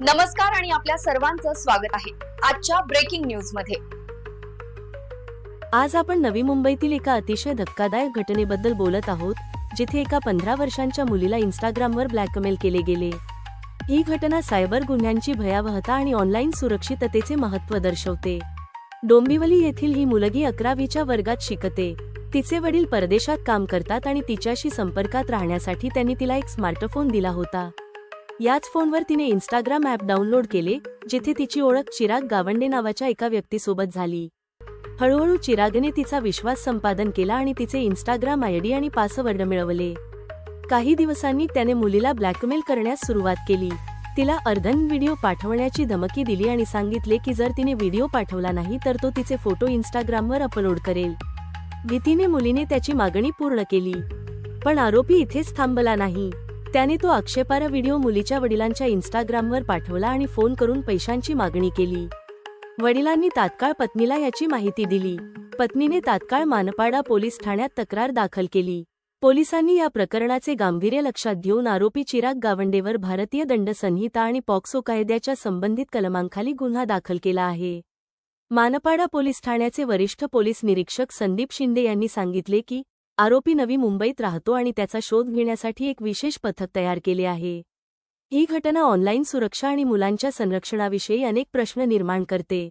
नमस्कार आणि आपल्या सर्वांचं स्वागत आहे आजच्या ब्रेकिंग न्यूजमध्ये. आज आपण नवी मुंबईतील एका अतिशय धक्कादायक घटनेबद्दल बोलत आहोत जिथे एका पंधरा वर्षांच्या मुलीला इंस्टाग्रामवर ब्लॅकमेल केले गेले. ही घटना सायबर गुन्ह्यांची भयावहता आणि ऑनलाईन सुरक्षिततेचे महत्त्व दर्शवते. डोंबिवली येथील ही मुलगी अकरावीच्या वर्गात शिकते. तिचे वडील परदेशात काम करतात आणि तिच्याशी संपर्कात राहण्यासाठी त्यांनी तिला एक स्मार्टफोन दिला होता. याच फोनवर तिने इंस्टाग्राम ॲप डाउनलोड केले जिथे तिची ओळख चिराग गावंडे नावाच्या एका व्यक्तीसोबत झाली. हळूहळू चिरागने तिचा विश्वास संपादन केला आणि तिचे इंस्टाग्राम आयडी आणि पासवर्ड मिळवले. काही दिवसांनी त्याने मुलीला ब्लॅकमेल करण्यास सुरुवात केली. तिला अर्धन व्हिडिओ पाठवण्याची धमकी दिली आणि सांगितले की जर तिने व्हिडिओ पाठवला नाही तर तो तिचे फोटो इंस्टाग्रामवर अपलोड करेल. भीतीने मुलीने त्याची मागणी पूर्ण केली. पण आरोपी इथेच थांबला नाही. त्याने तो आक्षेपार्ह व्हिडिओ मुलीच्या वडिलांच्या इंस्टाग्रामवर पाठवला आणि फोन करून पैशांची मागणी केली. वडिलांनी तात्काळ पत्नीला याची माहिती दिली. पत्नीने तात्काळ मानपाडा पोलीस ठाण्यात तक्रार दाखल केली. पोलिसांनी या प्रकरणाचे गांभीर्य लक्षात घेऊन आरोपी चिराग गावंडेवर भारतीय दंड संहिता आणि पॉक्सो कायद्याच्या संबंधित कलमांखाली गुन्हा दाखल केला आहे. मानपाडा पोलीस ठाण्याचे वरिष्ठ पोलीस निरीक्षक संदीप शिंदे यांनी सांगितले की आरोपी नवी मुंबईत राहतो आणि त्याचा शोध घेण्यासाठी एक विशेष पथक तयार केले आहे. ही घटना ऑनलाईन सुरक्षा आणि मुलांच्या संरक्षणाविषयी अनेक प्रश्न निर्माण करते.